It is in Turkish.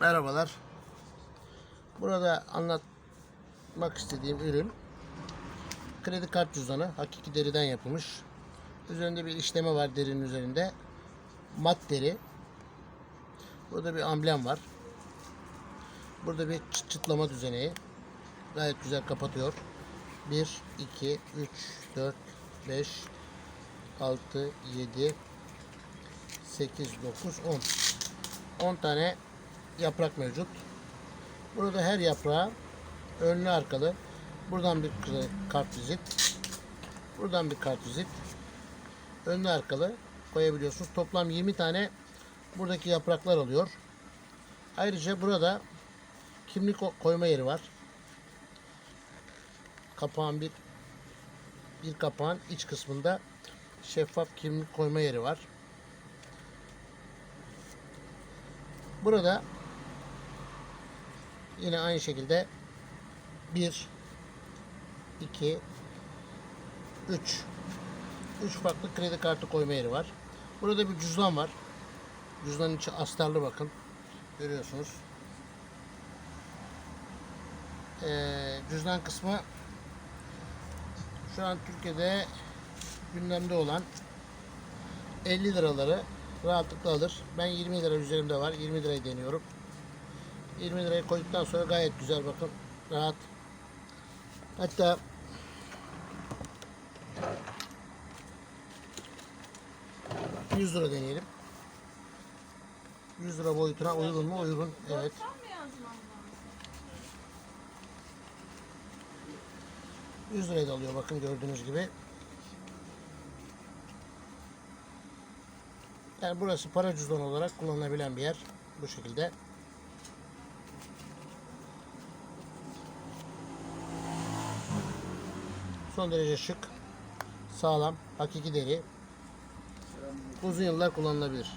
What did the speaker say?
Merhabalar. Burada anlatmak istediğim ürün kredi kart cüzdanı. Hakiki deriden yapılmış. Üzerinde bir işleme var derinin üzerinde. Mat deri. Burada bir amblem var. Burada bir çıt çıtlama düzeneği. Gayet güzel kapatıyor. 1, 2, 3, 4, 5, 6, 7, 8, 9, 10. 10 tane yaprak mevcut. Burada her yaprağa önlü arkalı buradan bir kartvizit buradan bir kartvizit önlü arkalı koyabiliyorsunuz. Toplam 20 tane buradaki yapraklar alıyor. Ayrıca burada kimlik ko- koyma yeri var. Kapağın bir bir kapağın iç kısmında şeffaf kimlik koyma yeri var. Burada yine aynı şekilde 1 2 3 3 farklı kredi kartı koyma yeri var. Burada bir cüzdan var. Cüzdanın içi astarlı bakın. Görüyorsunuz. Ee, cüzdan kısmı şu an Türkiye'de gündemde olan 50 liraları rahatlıkla alır. Ben 20 lira üzerimde var. 20 lirayı deniyorum. 20 liraya koyduktan sonra gayet güzel bakın. Rahat. Hatta ...100 lira deneyelim. 100 lira boyutuna uygun mu? Uygun. Evet. 100 liraya da alıyor bakın gördüğünüz gibi. Yani burası para cüzdanı olarak kullanılabilen bir yer. Bu şekilde. Son derece şık, sağlam, hakiki deri. Uzun yıllar kullanılabilir.